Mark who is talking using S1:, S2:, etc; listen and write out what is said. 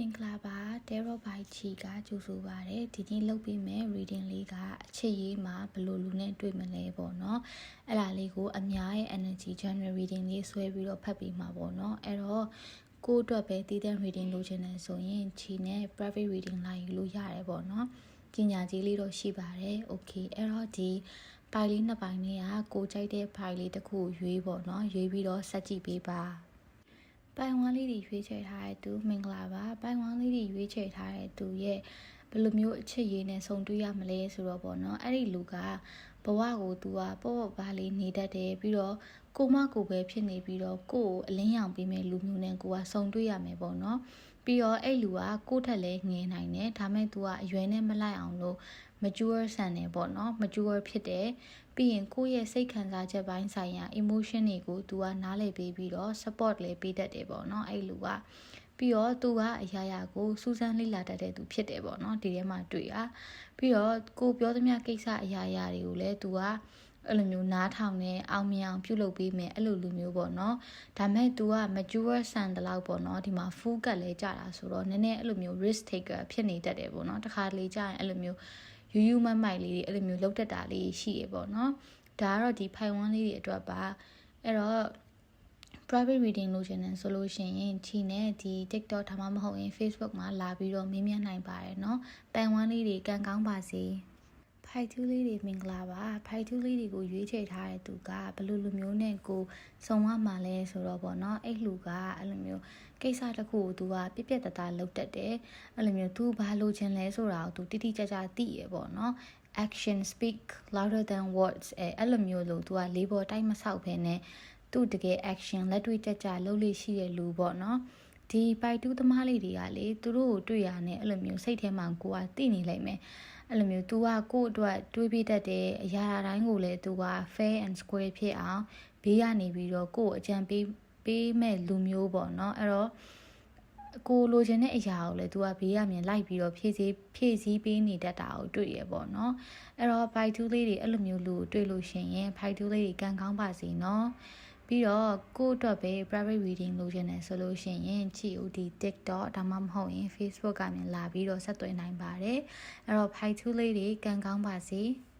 S1: မင်္ဂလာပါ Tarot by Chi ကကြိုဆိုပါရစေဒီနေ့လုပ်ပေးမယ့် reading လေးကအချစ်ရေးမှာဘယ်လိုလူနဲ့တွေ့မလဲပေါ့နော်အဲ့ဒါလေးကိုအများရဲ့ energy general reading လေးဆွဲပြီးတော့ဖတ်ပြီးမှာပေါ့နော်အဲ့တော့ကိုယ့်အတွက်ပဲတည်တဲ့ reading လုပ်ချင်တယ်ဆိုရင် Chi နဲ့ private reading လာယူလို့ရတယ်ပေါ့နော်ပညာကြီးလေးတော့ရှိပါတယ် okay အဲ့တော့ဒီပိုင်လေးနှစ်ပိုင်လေးကကိုကြိုက်တဲ့ဖိုင်လေးတစ်ခုရွေးပေါ့နော်ရွေးပြီးတော့ဆက်ကြည့်ပေးပါ ပိုင်ဝမ်းလေးတွေရွေးချယ်ထားတဲ့သူမင်္ဂလာပါပိုင်ဝမ်းလေးတွေရွေးချယ်ထားတဲ့သူရဲ့ဘယ်လိုမျိုးအချစ်ရည်နဲ့ဆုံတွေ့ရမလဲဆိုတော့ပေါ့နော်အဲ့ဒီလူက ဘဝကိုသူကပေါ့ပေါ့ပါလေးနေတတ်တယ်ပြီးတော့ကိုမကိုပဲဖြစ်နေပြီးတော့ကိုကိုအလင်းရောင်ပေးမဲ့လူမျိုးနဲ့ကိုကဆုံတွေ့ရမယ်ပေါ့နော်ပြီးတော့အဲ့လူကကိုယ့်ထက်လည်းငယ်နိုင်တယ်ဒါမဲ့ तू ကအရွယ်နဲ့မလိုက်အောင်လို့ mature ဆန်တယ်ပေါ့နော် mature ဖြစ်တယ်ပြီးရင်ကိုယ့်ရဲ့စိတ်ခံစားချက်ပိုင်းဆိုင်ရာ emotion တွေကို तू ကနားလည်ပေးပြီးတော့ support လည်းပေးတတ်တယ်ပေါ့နော်အဲ့လူက ပြီးတော့သူကအရာရာကိုစူးစမ်းလေ့လာတတ်တဲ့သူဖြစ်တယ်ပေါ့နော်ဒီထဲမှာတွေ့ရပြီးတော့ကိုပြောသမျှကိစ္စအရာရာတွေကိုလည်း तू ကအဲ့လိုမျိုးနားထောင်နေအောင်မြင်အောင်ပြုလုပ်ပေးမယ်အဲ့လိုလူမျိုးပေါ့နော်ဒါမဲ့ तू က mature ဆန်တလောက်ပေါ့နော်ဒီမှာ full ကတ်လဲကြတာဆိုတော့နည်းနည်းအဲ့လိုမျိုး risk taker ဖြစ်နေတတ်တယ်ပေါ့နော်တခါလေကြာရင်အဲ့လိုမျိုးယူယူမိုက်မိုက်လေးတွေအဲ့လိုမျိုးလောက်တတ်တာလေးရှိရပေါ့နော်ဒါကတော့ဒီဖိုင်ဝမ်းလေးတွေအတွက်ပါအဲ့တော့ private reading လုပ်ချင်တယ်ဆိုလို့ရှိရင်ချီနဲ့ဒီ TikTok ဒါမှမဟုတ်ရင် Facebook မှာလာပြီးတော့မေးမြန်းနိုင်ပါတယ်เนาะပန်ဝမ်းလေးတွေကံကောင်းပါစေဖိုက်တူးလေးတွေမင်္ဂလာပါဖိုက်တူးလေးတွေကိုရွေးချယ်ထားတဲ့သူကဘယ်လိုလူမျိုးနဲ့ကိုစုံမမှာလဲဆိုတော့ပေါ့နော်အဲ့လူကအဲ့လိုမျိုးကိစ္စတစ်ခုကို तू ကပြက်ပြက်တသားလုပ်တတ်တယ်အဲ့လိုမျိုး तू ဘာလုပ်ချင်လဲဆိုတာကို तू တိတိကျကျသိရပေါ့နော် action speak louder than words အဲအဲ့လိုမျိုးလို့ तू ကလေးပေါ်တိုက်မဆောက်ဖ ೇನೆ သူ့တကယ် action လက်တွေ့ကြကြလုပ်လို့ရှိတဲ့လူပေါ့နော်ဒီပိုက်တူးသမားလေးတွေကလေသူတို့ကိုတွေ့ရနဲ့အဲ့လိုမျိုးစိတ်ထဲမှာကိုကသိနေလိုက်မယ်အဲ့လိုမျိုး तू ကကိုယ့်အတွက်တွေးပြတတ်တဲ့အရာတိုင်းကိုလည်း तू က fair and square ဖြစ်အောင်ဘေးကနေပြီးတော့ကိုယ့်အကြံပေးပေးမဲ့လူမျိုးပေါ့နော်အဲ့တော့ကိုလိုချင်တဲ့အရာကိုလည်း तू ကဘေးရမြင်လိုက်ပြီးတော့ဖြည့်စည်းဖြည့်စည်းပေးနေတတ်တာကိုတွေ့ရပေါ့နော်အဲ့တော့ဖိုက်တူးလေးတွေအဲ့လိုမျိုးလူတွေ့လို့ရှင်ရင်ဖိုက်တူးလေးတွေကံကောင်းပါစေနော် ပြီးတော့ကိုယ့်အတွက်ပဲ private reading လုပ်ချင်တယ်ဆိုလို့ရှိရင်ချီ OD TikTok ဒါမှမဟုတ်ရင် Facebook ကနေလာပြီးတော့ဆက်သွယ်နိုင်ပါတယ်အဲ့တော့ဖိုက်တူးလေးတွေကံကောင်းပါစေ။